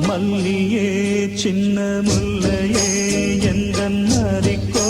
மல்லியே சின்ன முல்லையே எந்த மறிக்கோ